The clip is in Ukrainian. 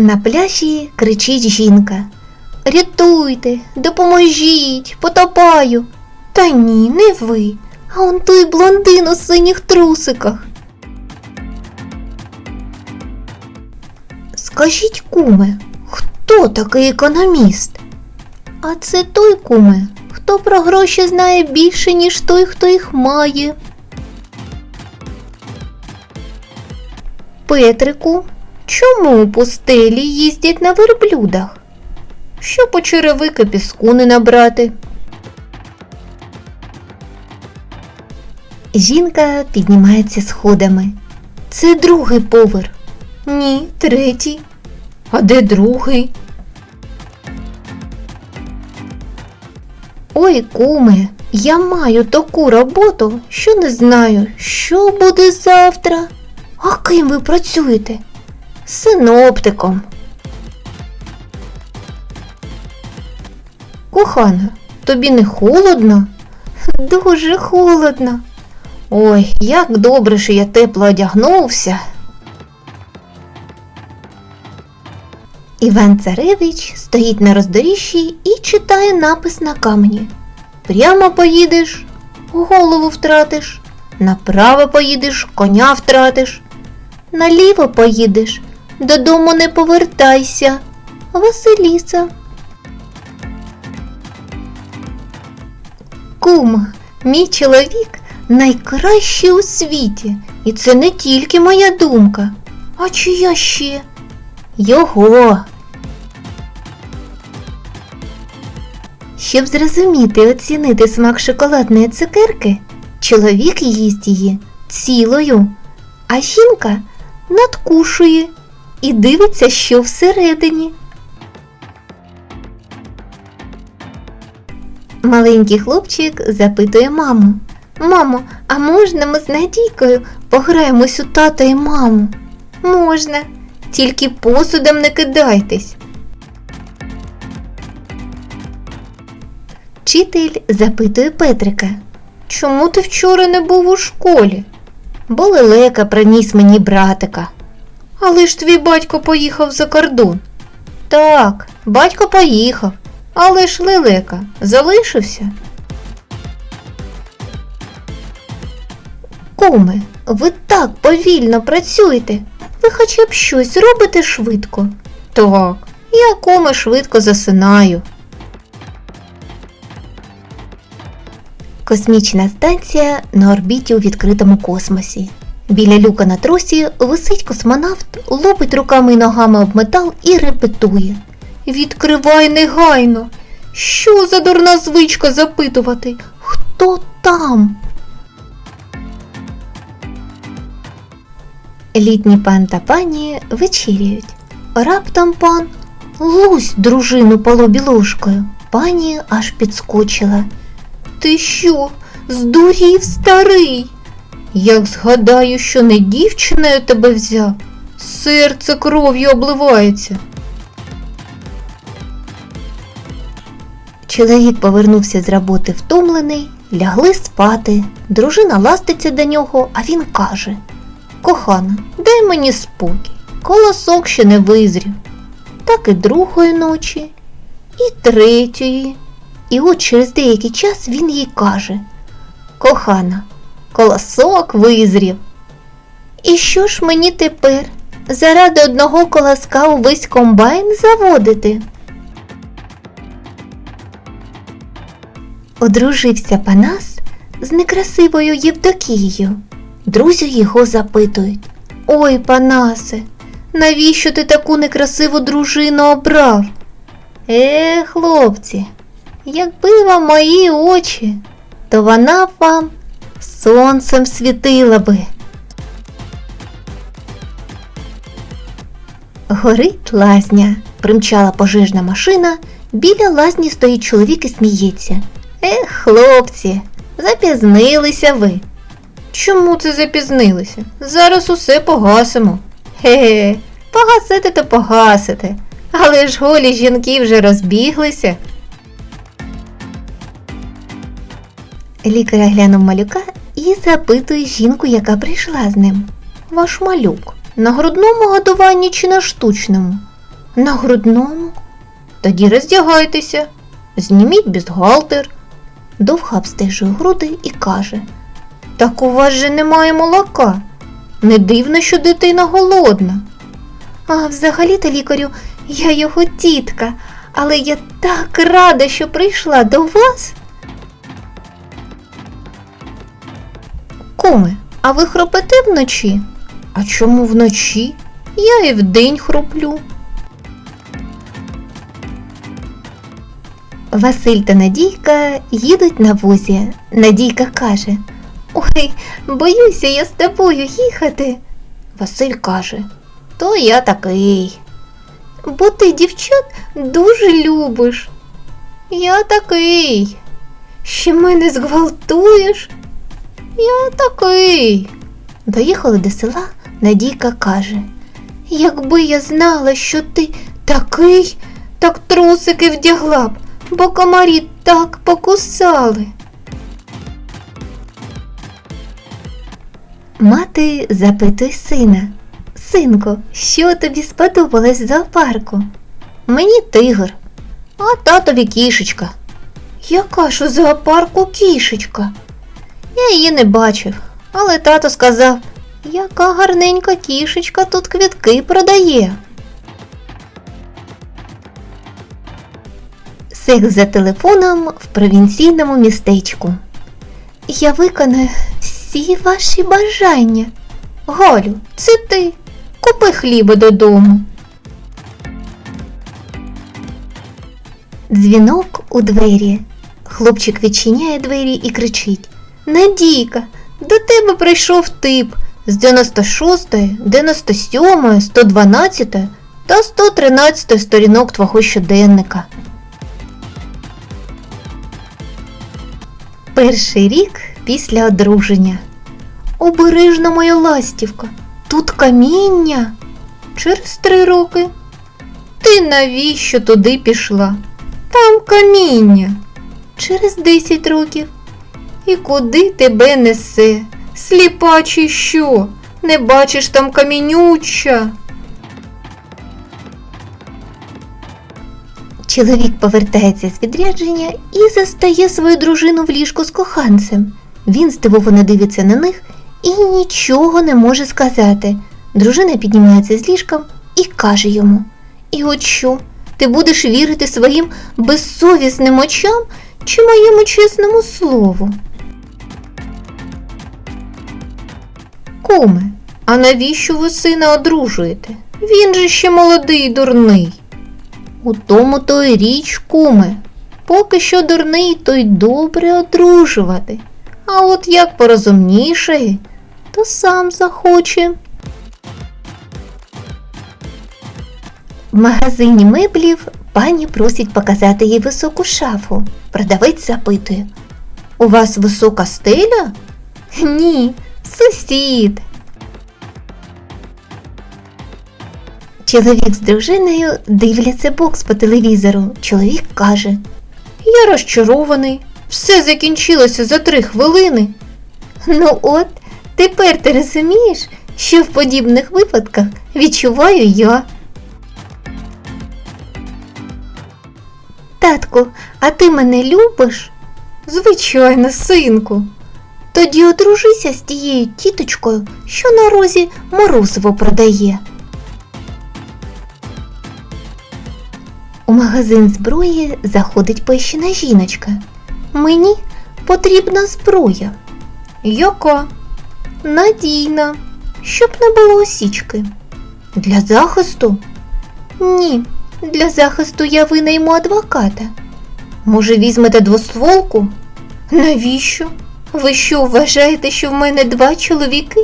На пляжі кричить жінка. Рятуйте, допоможіть, потопаю. Та ні, не ви, а он той блондин у синіх трусиках. Скажіть, куме, хто такий економіст? А це той куме, хто про гроші знає більше, ніж той, хто їх має. Петрику, чому пустелі їздять на верблюдах? Щоб у черевики піску не набрати. Жінка піднімається сходами. Це другий поверх. Ні, третій. А де другий? Ой, куме, я маю таку роботу, що не знаю, що буде завтра. А ким ви працюєте? Синоптиком. Кохана, тобі не холодно? Дуже холодно. Ой, як добре, що я тепло одягнувся. Іван Царевич стоїть на роздоріжжі і читає напис на камені. Прямо поїдеш, голову втратиш, направо поїдеш, коня втратиш, наліво поїдеш, додому не повертайся. Василіса. Кума, мій чоловік найкращий у світі, і це не тільки моя думка. А чия ще? Його. Щоб зрозуміти і оцінити смак шоколадної цукерки, чоловік їсть її цілою, а жінка надкушує і дивиться, що всередині. Маленький хлопчик запитує маму. Мамо, а можна ми з Надійкою пограємось у тата і маму? Можна, тільки посудом не кидайтесь. Вчитель запитує Петрика. Чому ти вчора не був у школі? Бо лелека приніс мені братика. Але ж твій батько поїхав за кордон. Так, батько поїхав, але ж лелека залишився. Куме, ви так повільно працюєте. Ви хоча б щось робите швидко. Так, я куме швидко засинаю. Космічна станція на орбіті у відкритому космосі. Біля люка на тросі висить космонавт, лопить руками і ногами об метал і репетує. Відкривай негайно. Що за дурна звичка запитувати? Хто там? Літній пан та пані вечеряють. Раптом пан лусь дружину по лобі ложкою. Пані аж підскочила. Ти що, здурів старий? Як згадаю, що не дівчиною тебе взяв, серце кров'ю обливається. Чоловік повернувся з роботи втомлений, лягли спати. Дружина ластиться до нього, а він каже Кохана, дай мені спокій, колосок ще не визрів. Так і другої ночі, і третьої. І от через деякий час він їй каже Кохана, колосок визрів. І що ж мені тепер? Заради одного колоска увесь комбайн заводити? Одружився Панас з некрасивою Євдокією. Друзі його запитують Ой, Панасе, навіщо ти таку некрасиву дружину обрав? Е, хлопці, якби вам мої очі, то вона б вам сонцем світила би. Горить лазня, примчала пожежна машина, біля лазні стоїть чоловік і сміється. Ех, хлопці, запізнилися ви. Чому це запізнилися? Зараз усе погасимо. Ге, погасити то погасити. Але ж голі жінки вже розбіглися. Лікар глянув малюка і запитує жінку, яка прийшла з ним. Ваш малюк на грудному годуванні чи на штучному? На грудному? Тоді роздягайтеся, зніміть бюстгальтер. Довго обстежує груди і каже: Так у вас же немає молока. Не дивно, що дитина голодна. А взагалі-то лікарю, я його тітка, але я так рада, що прийшла до вас. А ви хропите вночі? А чому вночі? Я і вдень хроплю. Василь та Надійка їдуть на возі. Надійка каже: Ой, боюся я з тобою їхати. Василь каже, то я такий. Бо ти дівчат дуже любиш. Я такий. Ще мене зґвалтуєш. Я такий. Доїхали до села, Надійка каже: Якби я знала, що ти такий, так трусики вдягла б, бо комарі так покусали. Мати запитує сина. Синко, що тобі сподобалось в зоопарку? Мені тигр, а татові кішечка. Яка ж у зоопарку кішечка? Я її не бачив, але тато сказав, яка гарненька кішечка тут квітки продає. Секс за телефоном в провінційному містечку. Я виконую всі ваші бажання. Галю, це ти. Купи хліба додому. Дзвінок у двері. Хлопчик відчиняє двері і кричить: Надійка, до тебе прийшов тип з 96, 97, 112 та 113 сторінок твого щоденника. Перший рік після одруження. Обережно моя ластівка. Тут каміння. Через три роки. Ти навіщо туди пішла? Там каміння. Через десять років. І куди тебе несе? Сліпа чи що? Не бачиш там камінюча. Чоловік повертається з відрядження і застає свою дружину в ліжку з коханцем. Він здивовано дивиться на них і нічого не може сказати. Дружина піднімається з ліжком і каже йому: І от що? Ти будеш вірити своїм безсовісним очам чи моєму чесному слову? Куме, а навіщо ви сина одружуєте? Він же ще молодий і дурний. У тому то й річ, куме. Поки що дурний, то й добре одружувати. А от як порозумнішає, то сам захоче. В магазині меблів пані просить показати їй високу шафу. Продавець запитує: У вас висока стеля? Ні, сусід. Чоловік з дружиною дивляться бокс по телевізору. Чоловік каже: Я розчарований. Все закінчилося за три хвилини. Ну от, тепер ти розумієш, що в подібних випадках відчуваю я. Татку, а ти мене любиш? Звичайно, синку. Тоді одружися з тією тіточкою, що на розі морозиво продає. У магазин зброї заходить пещена жіночка. Мені потрібна зброя. Яка? Надійна, щоб не було осічки. Для захисту? Ні, для захисту я винайму адвоката. Може, візьмете двостволку? Навіщо? Ви що вважаєте, що в мене два чоловіки?